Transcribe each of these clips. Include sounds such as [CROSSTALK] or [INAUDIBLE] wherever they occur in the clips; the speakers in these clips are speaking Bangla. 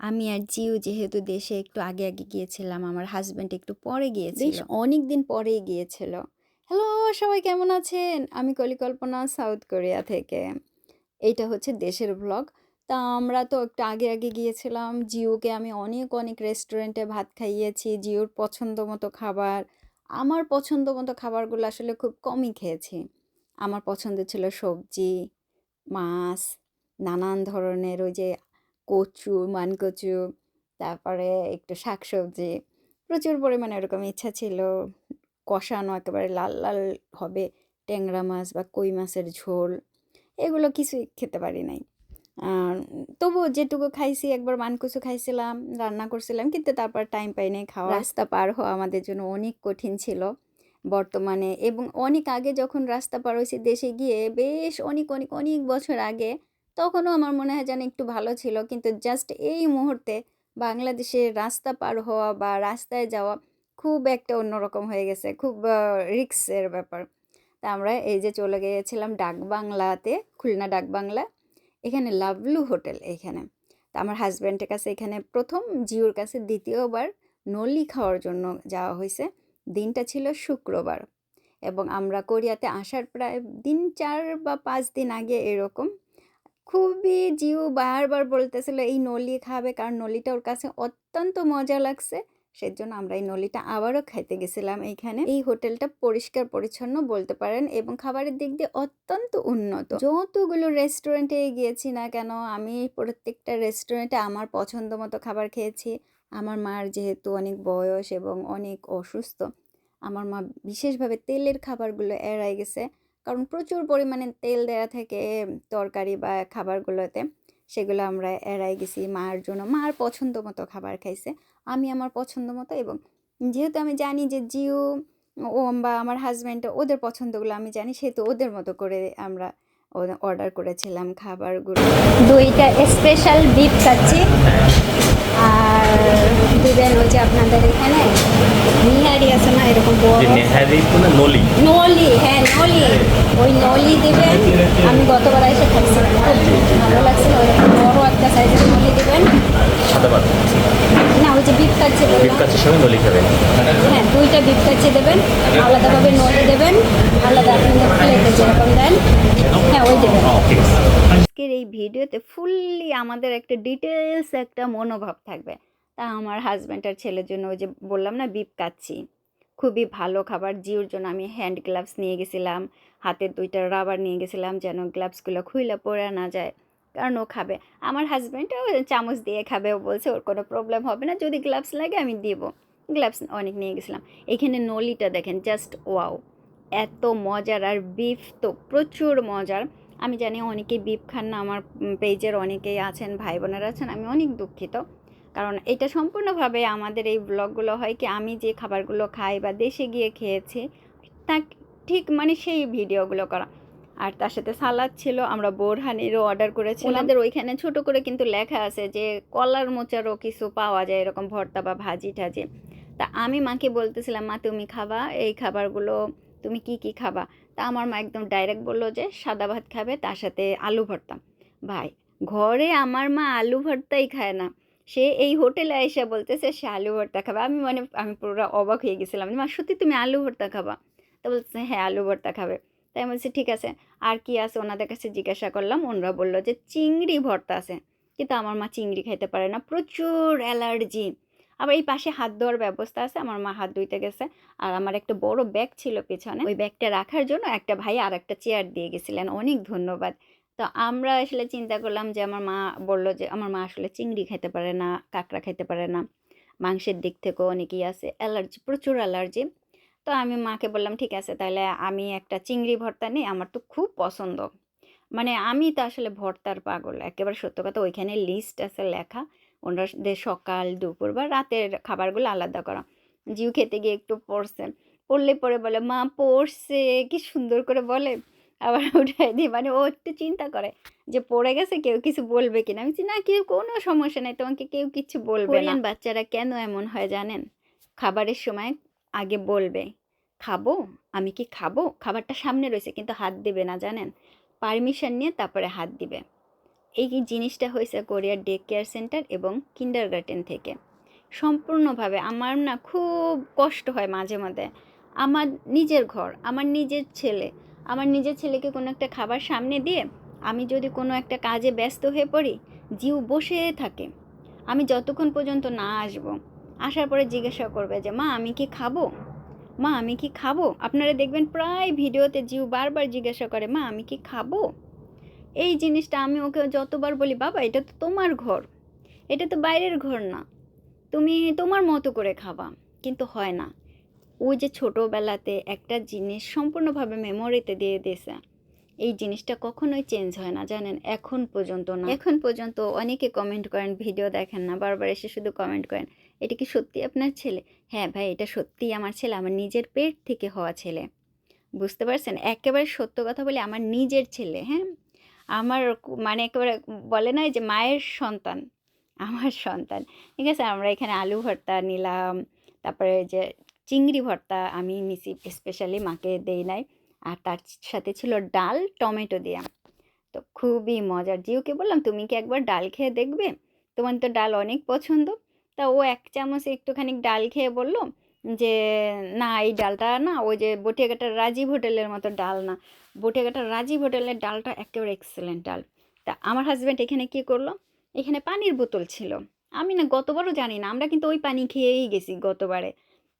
আমি আর জিও যেহেতু দেশে একটু আগে আগে গিয়েছিলাম, আমার হাজব্যান্ড একটু পরে গিয়েছিল। অনেক দিন পরেই গিয়েছিল। হ্যালো সবাই কেমন আছেন? আমি কলিকল্পনা সাউথ কোরিয়া থেকে। এইটা হচ্ছে দেশের ব্লগ তা আমরা তো একটু আগে আগে গিয়েছিলাম। জিওকে আমি অনেক অনেক রেস্টুরেন্টে ভাত খাইয়েছি, জিওর পছন্দ মতো খাবার। আমার পছন্দ মতো খাবারগুলো আসলে খুব কমই খেয়েছি। আমার পছন্দ ছিল সবজি, মাছ, নানান ধরনের ওই যে কচু, মানকচু, তারপরে একটু শাকসবজি। প্রচুর পরিমাণে ওরকম ইচ্ছা ছিল। কষানো একেবারে লাল লাল হবে ট্যাংরা মাছ বা কই মাছের ঝোল, এগুলো কিছুই খেতে পারি নাই। আর তবুও যেটুকু খাইছি, একবার মানকুচু খাইছিলাম, রান্না করছিলাম, কিন্তু তারপর টাইম পাই নাই খাওয়া রাস্তা পার হওয়া আমাদের জন্য অনেক কঠিন ছিল বর্তমানে এবং অনেক আগে যখন রাস্তা পার হয়েছি দেশে গিয়ে বেশ অনেক অনেক অনেক বছর আগে তখনও আমার মনে হয় যেন একটু ভালো ছিল। কিন্তু জাস্ট এই মুহূর্তে বাংলাদেশে রাস্তা পার হওয়া বা রাস্তায় যাওয়া খুব একটা অন্যরকম হয়ে গেছে। খুব রিক্সের ব্যাপার। তা আমরা এই যে চলে গিয়েছিলাম ডাকবাংলাতে, খুলনা ডাকবাংলা, এখানে লাভলু হোটেল এখানে। তা আমার হাজব্যান্ডের কাছে এখানে প্রথম, জিওর কাছে দ্বিতীয়বার নলি খাওয়ার জন্য যাওয়া হয়েছে। দিনটা ছিল শুক্রবার এবং আমরা কোরিয়াতে আসার প্রায় দিন চার বা পাঁচ দিন আগে এরকম খুবই জিও বারবার বলতেছিল, এই নলি খাবে কারণ নলিটা ওর কাছে অত্যন্ত মজা লাগছে। সেজন্য আমরা এই নলিটা আবারও খাইতে গেছিলাম এইখানে এই হোটেলটা পরিষ্কার পরিচ্ছন্ন বলতে পারেন এবং খাবারের দিক দিয়ে অত্যন্ত উন্নত। যতগুলো রেস্টুরেন্টে গিয়েছি না কেন, আমি প্রত্যেকটা রেস্টুরেন্টে আমার পছন্দ মতো খাবার খেয়েছি। আমার মার যেহেতু অনেক বয়স এবং অনেক অসুস্থ, আমার মা বিশেষভাবে তেলের খাবারগুলো এড়াই গেছে। কারণ প্রচুর পরিমাণে তেল দেওয়া থাকে তরকারি বা খাবারগুলোতে। সেগুলো আমরা এড়াই গেছি। মার জন্য, মার পছন্দ মতো খাবার খাইছে। আমি আমার পছন্দ মতো এবং যেহেতু আমি জানি যে জিও ও বা আমার হাজব্যান্ড ওদের পছন্দগুলো আমি জানি, সেহেতু ওদের মতো করে আমরা অর্ডার করেছিলাম খাবারগুলো। দুইটা স্পেশাল বিফ খাচ্ছি আর দিবেন ওই যে আপনাদের এখানে। নিহারি আছে না এরকম নলি। নলি হ্যাঁ নলি। ওই নলি দিবেন। আমি গতবার এসে খুব ভালো লাগছিল ওরকম বড় একটা সাইজের নলি দিবেন। না ওই যে বিফ কাচ্ছি সঙ্গে নলি খাবেন। হ্যাঁ দুইটা বিফ কাচ্ছি দেবেন। আলাদাভাবে নলি দেবেন। আলাদা আপনাদের প্লেটে যেরকম দেন। হ্যাঁ ওই আছে আজকের এই ভিডিওতে ফুললি আমাদের একটা ডিটেলস একটা মনোভাব থাকবে। তা আমার হাজব্যান্ড আর ছেলের জন্য ওই যে বললাম না বিপ কাচ্ছি। খুবই ভালো খাবার জিওর জন্য আমি হ্যান্ড গ্লাভস নিয়ে গেছিলাম হাতের দুইটা রাবার নিয়ে গেছিলাম যেন গ্লাভসগুলো খুইলা পড়ে না যায় কারণ ও খাবে। আমার হাজব্যান্ডও চামচ দিয়ে খাবে ও বলছে ওর কোনো প্রবলেম হবে না যদি গ্লাভস লাগে আমি দিব। গ্লাভস অনেক নিয়ে গেছিলাম। এখানে নলিটা দেখেন জাস্ট ওয়াও এত মজার আর বিফ তো প্রচুর মজার। আমি জানি অনেকেই বিফ খান না আমার পেজের অনেকেই আছেন ভাই বোনেরা আছেন আমি অনেক দুঃখিত। কারণ এটা সম্পূর্ণভাবে আমাদের এই ব্লগগুলো হয় কি আমি যে খাবারগুলো খাই বা দেশে গিয়ে খেয়েছি তা ঠিক মানে সেই ভিডিওগুলো করা। আর তার সাথে সালাদ ছিল আমরা বোরহানিরও অর্ডার করেছি ওনাদের ওইখানে ছোট করে কিন্তু লেখা আছে যে কলার মোচারও কিছু পাওয়া যায় এরকম ভর্তা বা ভাজি টাজি তা আমি মাকে বলতেছিলাম মা তুমি খাবা এই খাবারগুলো তুমি কি কি খাবা? তা আমার মা একদম ডাইরেক্ট বলল যে, সাদা ভাত খাবে, তার সাথে আলু ভর্তা। ভাই, ঘরে আমার মা আলু ভর্তাই খায় না। সে এই হোটেলে এসে বলতেছে, সে আলু ভর্তা খাবে। আমি মানে আমি পুরো অবাক হয়ে গেছিলাম মা, সত্যি তুমি আলু ভর্তা খাবা? তা বলছে হ্যাঁ আলু ভর্তা খাবে। তাই আমি বলছি, ঠিক আছে। আর কি আছে? ওনাদের কাছে জিজ্ঞাসা করলাম, ওনারা বলল যে, চিংড়ি ভর্তা আছে। কিন্তু আমার মা চিংড়ি খাইতে পারে না। প্রচুর অ্যালার্জি। আবার এই পাশে হাত ধোয়ার ব্যবস্থা আছে, আমার মা হাত ধুইতে গেছে। আর আমার একটা বড় ব্যাগ ছিল পেছনে, ওই ব্যাগটা রাখার জন্য একটা ভাই আর একটা চেয়ার দিয়ে গেছিলেন। অনেক ধন্যবাদ। তো আমরা আসলে চিন্তা করলাম যে, আমার মা বলল যে, আমার মা আসলে চিংড়ি খেতে পারে না, কাঁকড়া খেতে পারে না, মাংসের দিক থেকেও অনেকেই আছে অ্যালার্জি, প্রচুর অ্যালার্জি। তো আমি মাকে বললাম, ঠিক আছে, তাহলে আমি একটা চিংড়ি ভর্তা নিই, আমার তো খুব পছন্দ। মানে আমি তো আসলে ভর্তার পাগল, একেবারে সত্য কথা, ওইখানে লিস্ট আছে লেখা। ওনাদের সকাল, দুপুর বা রাতের খাবারগুলো আলাদা করা। জিউ খেতে গিয়ে একটু পড়ছে। পড়লে পরে বলে, মা, পড়ছে। কি সুন্দর করে বলে। আবার উঠাই দিই মানে ও একটু চিন্তা করে যে, পড়ে গেছে, কেউ কিছু বলবে কিনা? আমি না, কেউ, কোনো সমস্যা নেই। তোমাকে কেউ কিছু বলবে না। বাচ্চারা কেন এমন হয় জানেন? খাবারের সময় আগে বলবে, খাব? আমি কি খাব? খাবারটা সামনে রয়েছে, কিন্তু হাত দিবে না, জানেন? পারমিশন নিয়ে তারপরে হাত দিবে। এই জিনিসটা হয়েছে কোরিয়ার ডে কেয়ার সেন্টার এবং কিন্ডার গার্ডেন থেকে। সম্পূর্ণভাবে আমার না খুব কষ্ট হয় মাঝে মাঝে আমার নিজের ঘর, আমার নিজের ছেলে, আমার নিজের ছেলেকে কোনো একটা খাবার সামনে দিয়ে আমি যদি কোনো একটা কাজে ব্যস্ত হয়ে পড়ি, জিউ বসে থাকে। আমি যতক্ষণ পর্যন্ত না আসব, আসার পরে জিজ্ঞাসা করবে যে, মা, আমি কি খাব? মা, আমি কি খাব? আপনারা দেখবেন প্রায় ভিডিওতে জিউ বারবার জিজ্ঞাসা করে, মা, আমি কি খাব? এই জিনিসটা আমি ওকে যতবার বলি, বাবা, এটা তো তোমার ঘর। এটা তো বাইরের ঘর না। তুমি তোমার মতো করে খাবা। কিন্তু হয় না। ওই যে ছোটোবেলাতে একটা জিনিস সম্পূর্ণভাবে মেমোরিতে দিয়ে দিয়েছে। এই জিনিসটা কখনোই চেঞ্জ হয় না, জানেন? এখন পর্যন্ত না। এখন পর্যন্ত অনেকে কমেন্ট করেন, ভিডিও দেখেন না। বারবার এসে শুধু কমেন্ট করেন, এটা কি সত্যি আপনার ছেলে? হ্যাঁ ভাই, এটা সত্যিই আমার ছেলে, আমার নিজের পেট থেকে হওয়া ছেলে। বুঝতে পারছেন? একেবারে সত্য কথা বলে, আমার নিজের ছেলে। হ্যাঁ? আমার মানে একেবারে বলে না যে মায়ের সন্তান, আমার সন্তান, ঠিক আছে? আমরা এখানে আলু ভর্তা নিলাম, তারপরে যে চিংড়ি ভর্তা আমি নিছি স্পেশালি মাকে দেই নাই, আর তার সাথে ছিল ডাল, টমেটো দিয়া তো খুবই মজার। জিওকে বললাম, তুমি কি একবার ডাল খেয়ে দেখবে? তোমার তো ডাল অনেক পছন্দ। তা ও এক চামচ একটুখানি ডাল খেয়ে বলল যে, না, এই ডালটা না, ওই যে বটিয়াঘাটার রাজীব হোটেলের মতো ডাল না। বটিয়াঘাটার রাজীব হোটেলের ডালটা একেবারে এক্সেলেন্ট ডাল। তা আমার হাজব্যান্ড এখানে কি করল? এখানে পানির বোতল ছিল। আমি না গতবারও জানি না আমরা কিন্তু ওই পানি খেয়েই গেছি গতবারে।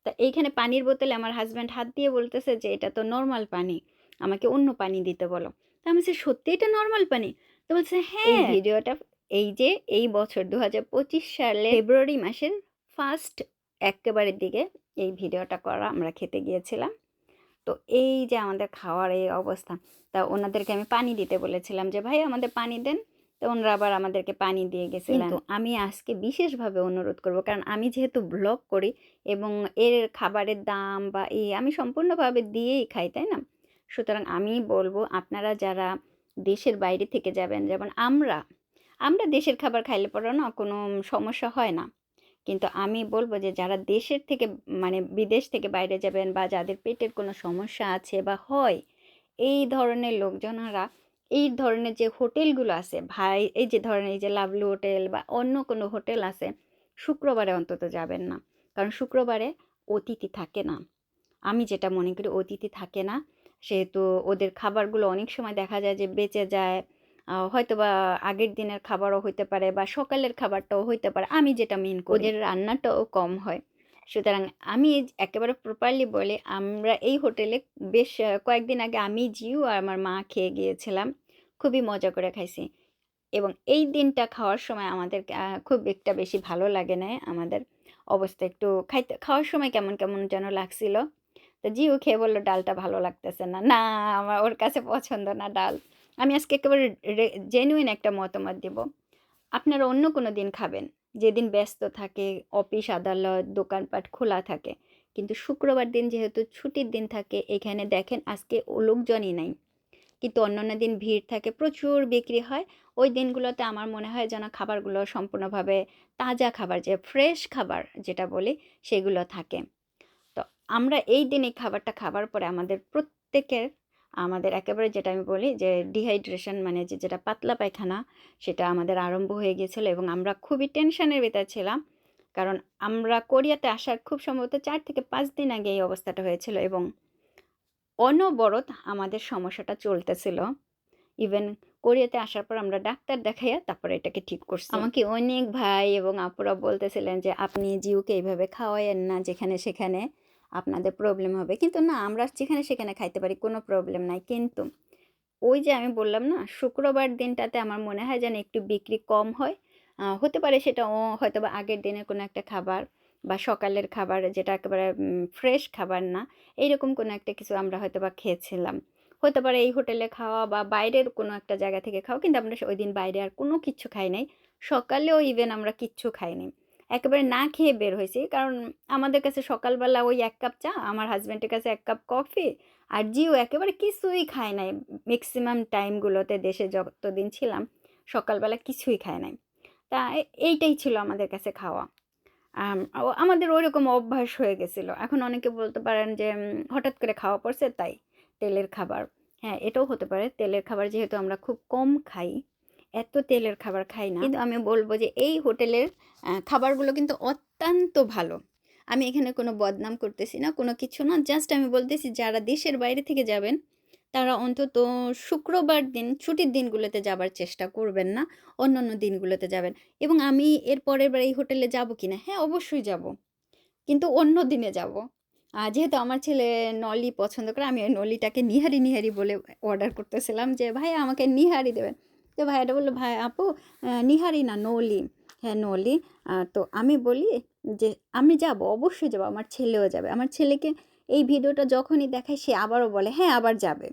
তা এইখানে পানির বোতলে আমার হাজব্যান্ড হাত দিয়ে বলতেছে যে এটা তো নর্মাল পানি আমাকে অন্য পানি দিতে বলো। তা আমি সত্যি এটা নর্মাল পানি? তো বলছে হ্যাঁ। ভিডিওটা এই যে এই বছর দু হাজার পঁচিশ সালে ফেব্রুয়ারি মাসের ফার্স্ট একেবারের দিকে এই ভিডিওটা করা আমরা খেতে গিয়েছিলাম। তো এই যে আমাদের খাওয়ার এই অবস্থা, তা ওনাদেরকে আমি পানি দিতে বলেছিলাম যে ভাই আমাদের পানি দেন। তো ওনারা আবার আমাদেরকে পানি দিয়ে গেছিলেন। কিন্তু আমি আজকে বিশেষভাবে অনুরোধ করব, কারণ আমি যেহেতু ব্লগ করি এবং এর খাবারের দাম বা এই আমি সম্পূর্ণভাবে দিয়েই খাই, তাই না? সুতরাং আমি বলব, আপনারা যারা দেশের বাইরে থেকে যাবেন, যেমন আমরা আমরা দেশের খাবার খাইলে পরে না কোনো সমস্যা হয় না। কিন্তু আমি বলব যে, যারা দেশের থেকে মানে বিদেশ থেকে বাইরে যাবেন বা যাদের পেটের কোনো সমস্যা আছে বা হয়, এই ধরনের লোকজনেরা, এই ধরনের যে হোটেলগুলো আছে, ভাই, এই যে ধরনের, এই যে লাভলু হোটেল বা অন্য কোনো হোটেল আছে, শুক্রবারে অন্তত যাবেন না। কারণ শুক্রবারে অতিথি থাকে না। আমি যেটা মনে করি, অতিথি থাকে না। সেহেতু ওদের খাবারগুলো অনেক সময় দেখা যায় যে বেঁচে যায় হয়তো বা আগের দিনের খাবারও হইতে পারে বা সকালের খাবারটাও হইতে পারে। আমি যেটা মেন করি, ওদের রান্নাটাও কম হয়। সুতরাং আমি একেবারে প্রপারলি বলি, আমরা এই হোটেলে বেশ কয়েকদিন আগে আমি, জিউ আর আমার মা খেয়ে গিয়েছিলাম। খুবই মজা করে খাইছি। এবং এই দিনটা খাওয়ার সময় আমাদের খুব একটা বেশি ভালো লাগে না আমাদের। অবস্থা একটু খাইতে, খাওয়ার সময় কেমন কেমন যেন লাগছিল। তো জিউ খেয়ে বলল, ডালটা ভালো লাগতেছে না। না, আমার, ওর কাছে পছন্দ না ডাল। আমি আজকে একেবারে জেনুইন একটা মতামত দেব। আপনারা অন্য কোনো দিন খাবেন। যেদিন ব্যস্ত থাকে, অফিস, আদালত, দোকানপাট খোলা থাকে। কিন্তু শুক্রবার দিন যেহেতু ছুটির দিন থাকে, এখানে দেখেন আজকে লোকজনই নাই। কিন্তু অন্যান্য দিন ভিড় থাকে, প্রচুর বিক্রি হয়। ওই দিনগুলোতে আমার মনে হয় যেন খাবারগুলো সম্পূর্ণভাবে তাজা খাবার, যে ফ্রেশ খাবার যেটা বলি, সেগুলো থাকে। তো আমরা এই দিন এই খাবারটা খাবার পরে আমাদের প্রত্যেকের আমাদের একেবারে যেটা আমি বলি যে ডিহাইড্রেশন মানে যে যেটা পাতলা পায়খানা, সেটা আমাদের আরম্ভ হয়ে গিয়েছিল এবং আমরা খুবই টেনশনের ভিতরে ছিলাম। কারণ আমরা কোরিয়াতে আসার খুব সম্ভবত চার থেকে পাঁচ দিন আগে এই অবস্থাটা হয়েছিল এবং অনবরত আমাদের সমস্যাটা চলতেছিল। ইভেন কোরিয়াতে আসার পর আমরা ডাক্তার দেখাইয়া তারপরে এটাকে ঠিক করছি। আমাকে অনেক ভাই এবং আপুরা বলতেছিলেন যে, আপনি জিউকে এইভাবে খাওয়াইয়েন না যেখানে সেখানে। আপনাদের প্রবলেম হবে। কিন্তু না, আমরা যেখানে সেখানে খাইতে পারি, কোনো প্রবলেম নাই। কিন্তু ওই যে আমি বললাম না, শুক্রবার দিনটাতে আমার মনে হয় যেন একটু বিক্রি কম হয়। হতে পারে সেটা ও হয়তো বা আগের দিনের কোনো একটা খাবার বা সকালের খাবার যেটা একেবারে ফ্রেশ খাবার না, এইরকম কোনো একটা কিছু আমরা হয়তো বা খেয়েছিলাম। হতে পারে এই হোটেলে খাওয়া বা বাইরের কোনো একটা জায়গা থেকে খাওয়া, কিন্তু আমরা ওই দিন বাইরে আর কোনো কিচ্ছু খাই নাই। সকালেও ইভেন আমরা কিচ্ছু খাইনি। একেবারে না খেয়ে বের হয়েছি। কারণ আমাদের কাছে সকালবেলা ওই এক কাপ চা, আমার হাজব্যান্ডের কাছে এক কাপ কফি আর জিও একেবারে কিছুই খায় নাই। ম্যাক্সিমাম টাইমগুলোতে দেশে যতদিন ছিলাম, সকালবেলা কিছুই খায় নাই। তা এইটাই ছিল আমাদের কাছে খাওয়া। আমাদের ওইরকম অভ্যাস হয়ে গেছিল। এখন অনেকে বলতে পারেন যে হঠাৎ করে খাওয়া পড়ছে, তাই তেলের খাবার। হ্যাঁ এটাও হতে পারে। তেলের খাবার যেহেতু আমরা খুব কম খাই এত তেলের খাবার খাই না। কিন্তু আমি বলব যে এই হোটেলের খাবারগুলো কিন্তু অত্যন্ত ভালো। আমি এখানে কোনো বদনাম করতেছি না, কোনো কিছু না। জাস্ট আমি বলতেছি, যারা দেশের বাইরে থেকে যাবেন, তারা অন্তত শুক্রবার দিন, ছুটির দিনগুলোতে যাবার চেষ্টা করবেন না অন্য অন্য দিনগুলোতে যাবেন। এবং আমি এর পরের বার এই হোটেলে যাব কি না? হ্যাঁ অবশ্যই যাব। কিন্তু অন্য দিনে যাব। যেহেতু আমার ছেলে নলি পছন্দ করে, আমি ওই নলিটাকে নিহারি নিহারি বলে অর্ডার করতেছিলাম যে ভাই আমাকে নিহারি দেবেন। তো ভাইয়াটা বলল, ভাই আপু নিহারি না নলি? হ্যাঁ নলি। তো আমি বলি যে, আমি যাব, অবশ্যই যাব, আমার ছেলেও যাবে। আমার ছেলেকে এই ভিডিওটা যখনই দেখায়, সে আবারও বলে হ্যাঁ আবার যাবে।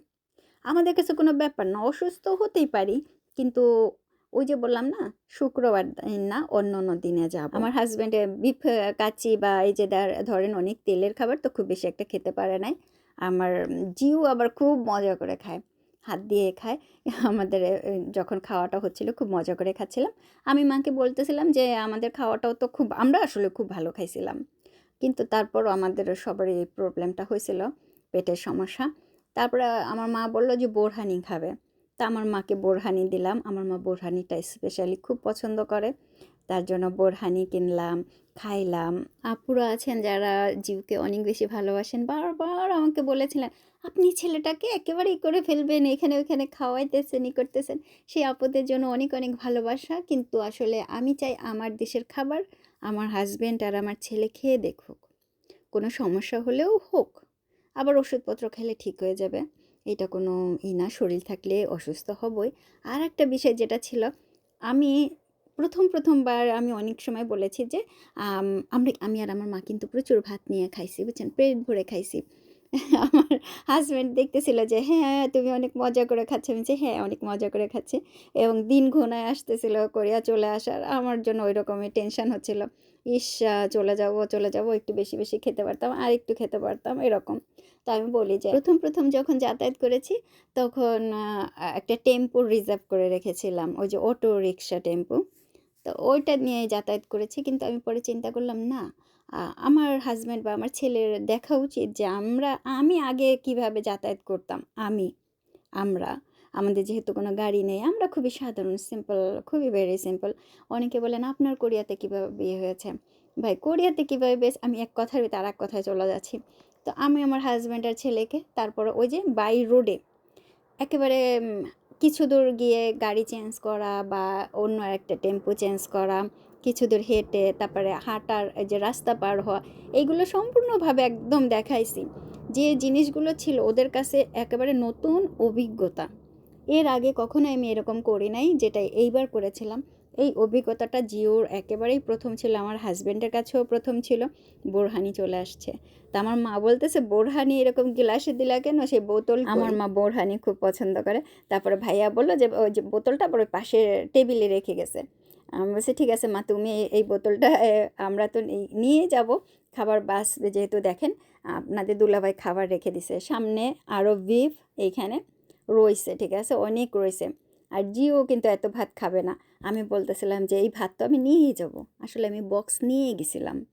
আমাদের কাছে কোনো ব্যাপার না, অসুস্থ হতেই পারি, কিন্তু ওই যে বললাম না, শুক্রবার দিন না, অন্য অন্য দিনে যাব। আমার হাজব্যান্ডে বিফ কাচি বা এই যে ধর- ধরেন অনেক তেলের খাবার তো খুব বেশি একটা খেতে পারে নাই। আমার জিউ আবার খুব মজা করে খায়। হাত দিয়ে খায়। আমাদের যখন খাওয়াটা হচ্ছিল খুব মজা করে খাচ্ছিলাম। আমি মাকে বলতেছিলাম যে, আমাদের খাওয়াটাও তো খুব, আমরা আসলে খুব ভালো খাইছিলাম। কিন্তু তারপরও আমাদের সবার এই প্রবলেমটা হয়েছিল, পেটের সমস্যা। তারপরে আমার মা বলল যে, বোরহানি খাবে। তা আমার মাকে বোরহানি দিলাম। আমার মা বোরহানিটা স্পেশালি খুব পছন্দ করে। তার জন্য বোরহানি কিনলাম, খাইলাম। আপুরা আছেন যারা, জিউকে অনেক বেশি ভালোবাসেন। বারবার আমাকে বলেছিলেন আপনি ছেলেটাকে একেবারেই করে ফেলবেন এখানে ওখানে খাওয়াইতেছেন ই করতেছেন। সেই আপদের জন্য অনেক অনেক ভালোবাসা। কিন্তু আসলে আমি চাই আমার দেশের খাবার আমার হাজব্যান্ড আর আমার ছেলে খেয়ে দেখুক। কোনো সমস্যা হলেও হোক। আবার ওষুধপত্র খেলে ঠিক হয়ে যাবে। এটা কোনো ই না শরীর থাকলে অসুস্থ হবই। আর একটা বিষয় যেটা ছিল আমি প্রথম প্রথমবার আমি অনেক সময় বলেছি যে আম, আমরা আমি আর আমার মা কিন্তু প্রচুর ভাত নিয়ে খাইছি বুঝছেন? পেট ভরে খাইছি। [LAUGHS] আমার হাজব্যান্ড দেখতেছিল যে হ্যাঁ তুমি অনেক মজা করে খাচ্ছ। আমি যে হ্যাঁ অনেক মজা করে খাচ্ছি। এবং দিন ঘনায় আসতেছিল কোরিয়া চলে আসার। আমার জন্য ওই রকমের টেনশন হচ্ছিল। ইস চলে যাব চলে যাব, একটু বেশি বেশি খেতে পারতাম, আর একটু খেতে পারতাম, এরকম। তো আমি বলি যে, প্রথম প্রথম যখন যাতায়াত করেছি, তখন একটা টেম্পো রিজার্ভ করে রেখেছিলাম, ওই যে অটো রিক্সা টেম্পো। তো ওইটা নিয়ে যাতায়াত করেছি, কিন্তু আমি পরে চিন্তা করলাম, না আমার হাজব্যান্ড বা আমার ছেলের দেখা উচিত যে আমরা, আমি আগে কীভাবে যাতায়াত করতাম? আমি, আমরা। আমাদের যেহেতু কোনো গাড়ি নেই, আমরা খুবই সাধারণ সিম্পল খুবই ভেরি সিম্পল অনেকে বলেন, আপনার কোরিয়াতে কীভাবে বিয়ে হয়েছে? ভাই, কোরিয়াতে কীভাবে বেশ, আমি এক কথার ভিতরে আর এক কথায় চলে যাচ্ছি। তো আমি আমার হাজব্যান্ড আর ছেলেকে, তারপরে ওই যে বাই রোডে একেবারে কিছু দূর গিয়ে গাড়ি চেঞ্জ করা বা অন্য একটা টেম্পো চেঞ্জ করা কিছু দূর হেঁটে, তারপরে হাঁটার যে রাস্তা পার হওয়া এইগুলো সম্পূর্ণভাবে একদম দেখাইছি। যে জিনিসগুলো ছিল ওদের কাছে একেবারে নতুন অভিজ্ঞতা। এর আগে কখনো আমি এরকম করি নাই, যেটা এইবার করেছিলাম। এই অভিজ্ঞতাটা জিওর একেবারেই প্রথম ছিল, আমার হাজব্যান্ডের কাছেও প্রথম ছিল, বোরহানি চলে আসছে। তা আমার মা বলতেছে, বোরহানি এরকম গ্লাসে দিলা কেন? সেই বোতল আমার মা বোরহানি খুব পছন্দ করে। তারপরে ভাইয়া বলল যে, ওই যে বোতলটা ওই পাশে টেবিলে রেখে গেছে। আমি বলছি, ঠিক আছে মা, তুমি এই- বোতলটা আমরা তো নিয়ে যাব। খাবার বাস যেহেতু দেখেন, আপনাদের দুলাভাই খাবার রেখে দিছে। সামনে আরও বিফ এইখানে রয়েছে, ঠিক আছে? অনেক রয়েছে। আর জিও কিন্তু এত ভাত খাবে না। আমি বলতেছিলাম যে, এই ভাত তো আমি নিয়েই যাব। আসলে আমি বক্স নিয়ে গেছিলাম।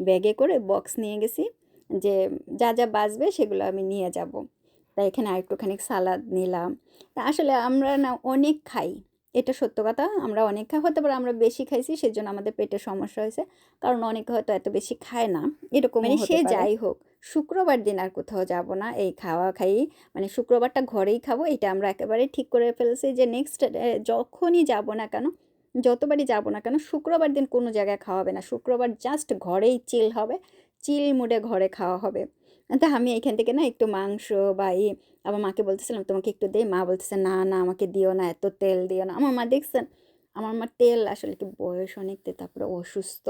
ব্যাগে করে বক্স নিয়ে গেছি যে, যা যা বাঁচবে সেগুলো আমি নিয়ে যাব। তাই এখানে আরেকটুখানি সালাদ নিলাম। তা আসলে আমরা না অনেক খাই। এটা সত্য কথা। আমরা অনেক খাই হতে পারে আমরা বেশি খাইছি সেজন্য আমাদের পেটের সমস্যা হয়েছে। কারণ অনেকে হয়তো এত বেশি খায় না। এরকম মানে সে যাই হোক শুক্রবার দিন আর কোথাও যাব না। এই খাওয়া খাই মানে শুক্রবারটা ঘরেই খাব এটা আমরা একেবারে ঠিক করে ফেলছি যে নেক্সট যখনই যাব না কেন যতবারই যাব না কেন শুক্রবার দিন কোনো জায়গায় খাওয়া হবে না। শুক্রবার জাস্ট ঘরেই চিল হবে। চিল মুডে ঘরে খাওয়া হবে। তা আমি এখান থেকে না একটু মাংস বা এই আমার মাকে বলতেছিলাম, তোমাকে একটু দে। মা বলতেছে, না না, আমাকে দিও না, এত তেল দিও না। আমার মা দেখছেন, আমার মা তেল আসলে কি বয়স অনেকতে তারপরে অসুস্থ।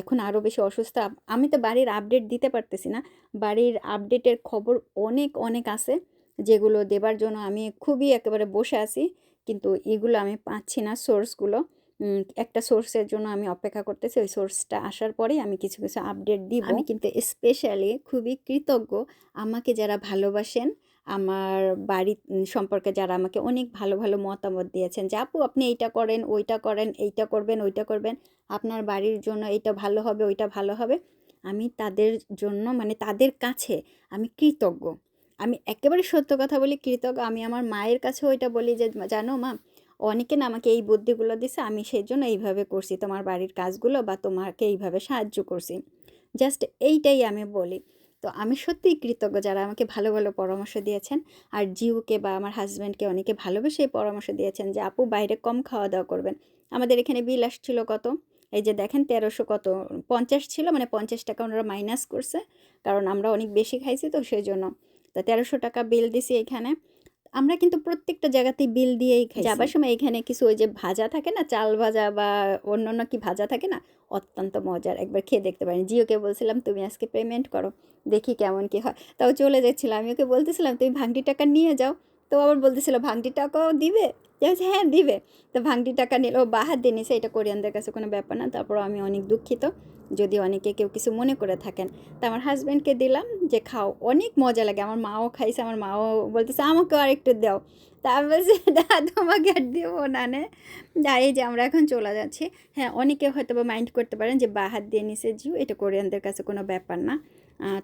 এখন আরও বেশি অসুস্থ। আমি তো বাড়ির আপডেট দিতে পারতেছি না। বাড়ির আপডেটের খবর অনেক অনেক আছে, যেগুলো দেবার জন্য আমি খুবই একেবারে বসে আছি, কিন্তু এগুলো আমি পাচ্ছি না সোর্সগুলো একটা সোর্সের জন্য আমি অপেক্ষা করতেছি। ওই সোর্সটা আসার পরেই আমি কিছু কিছু আপডেট দিব। আমি কিন্তু স্পেশালি খুবই কৃতজ্ঞ। আমাকে যারা ভালোবাসেন, আমার বাড়ি সম্পর্কে যারা আমাকে অনেক ভালো ভালো মতামত দিয়েছেন যে, আপু, আপনি এইটা করেন, ওইটা করেন, এইটা করবেন, ওইটা করবেন। আপনার বাড়ির জন্য এইটা ভালো হবে, ওইটা ভালো হবে। আমি তাদের জন্য মানে তাদের কাছে আমি কৃতজ্ঞ। আমি একেবারে সত্য কথা বলি, কৃতজ্ঞ। আমি আমার মায়ের কাছেও ওইটা বলি যে জানো মা অনেকে না আমাকে এই বুদ্ধিগুলো দিছে, আমি সেই জন্য এইভাবে করছি, তোমার বাড়ির কাজগুলো বা তোমাকে এইভাবে সাহায্য করছি। জাস্ট এইটাই আমি বলি। তো আমি সত্যিই কৃতজ্ঞ যারা আমাকে ভালো ভালো পরামর্শ দিয়েছেন আর জিউকে বা আমার হাজব্যান্ডকে অনেকে ভালোবেসে পরামর্শ দিয়েছেন যে, আপু, বাইরে কম খাওয়া দাওয়া করবেন। আমাদের এখানে বিল আসছিল কত? এই যে দেখেন তেরোশো কত? পঞ্চাশ ছিল মানে পঞ্চাশ টাকা ওনারা মাইনাস করছে, কারণ আমরা অনেক বেশি খাইছি তো সেই জন্য তা তেরোশো টাকা বিল দিছি এখানে। আমরা কিন্তু প্রত্যেকটা জায়গাতেই বিল দিয়েই খাই যাবার সময় এখানে কিছু ওই যে ভাজা থাকে না চাল ভাজা বা অন্য অন্য কি ভাজা থাকে না অত্যন্ত মজার। একবার খেয়ে দেখতে পারেন। জিওকে বলছিলাম তুমি আজকে পেমেন্ট করো দেখি কেমন কি হয়। তাও চলে যাচ্ছিলাম আমি ওকে বলতেছিলাম তুমি ভাঙটি টাকা নিয়ে যাও। তো আবার বলতেছিল ভাঙটি টাকাও দিবে? বলছে, হ্যাঁ দিবে। তো ভাঙটি টাকা নিল ও বাহার দিয়ে নিছে এটা কোরিয়ানদের কাছে কোনো ব্যাপার না। তারপর আমি অনেক দুঃখিত যদি অনেকে কেউ কিছু মনে করে থাকেন। তা আমার হাজব্যান্ডকে দিলাম যে খাও। অনেক মজা লাগে। আমার মাও খাইছে আমার মাও বলতেছে আমাকেও আরেকটু দাও। তা আমি [LAUGHS] তোমাকে আর দেবো না নে। এই যে আমরা এখন চলে যাচ্ছি। হ্যাঁ অনেকে হয়তো বা মাইন্ড করতে পারেন যে বাহাত দিয়ে নিছে জিও। এটা কোরিয়ানদের কাছে কোনো ব্যাপার না।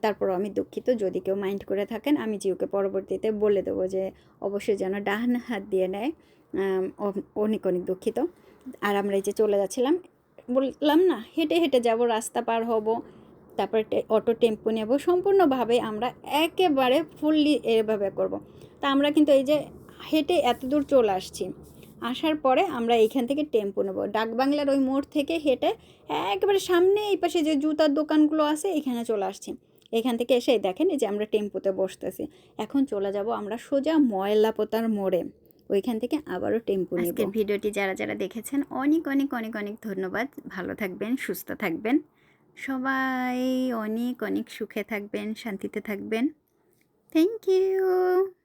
তারপরও আমি দুঃখিত যদি কেউ মাইন্ড করে থাকেন আমি জিওকে পরবর্তীতে বলে দেবো যে অবশ্যই যেন ডান হাত দিয়ে নেয়। অনেক অনেক দুঃখিত। আর আমরা এই যে চলে যাচ্ছিলাম, বললাম না, হেঁটে হেঁটে যাব, রাস্তা পার হব, তারপরে অটো, টেম্পো নেব, সম্পূর্ণভাবে আমরা একেবারে ফুললি এভাবে করব। তা আমরা কিন্তু এই যে হেঁটে এত দূর চলে আসছি, আসার পরে আমরা এইখান থেকে টেম্পো নেব। ডাকবাংলার ওই মোড় থেকে হেঁটে একেবারে সামনে এই পাশে যে জুতার দোকানগুলো আছে, এখানে চলে আসছি। এখান থেকে এসে দেখেন এই যে আমরা টেম্পোতে বসতেছি। এখন চলে যাব আমরা সোজা ময়লাপোতার মোড়ে। ওইখান থেকে আবারও টেম্পু নেব। ভিডিওটি যারা যারা দেখেছেন, অনেক অনেক অনেক অনেক ধন্যবাদ। ভালো থাকবেন, সুস্থ থাকবেন। সবাই অনেক অনেক সুখে থাকবেন, শান্তিতে থাকবেন। Thank you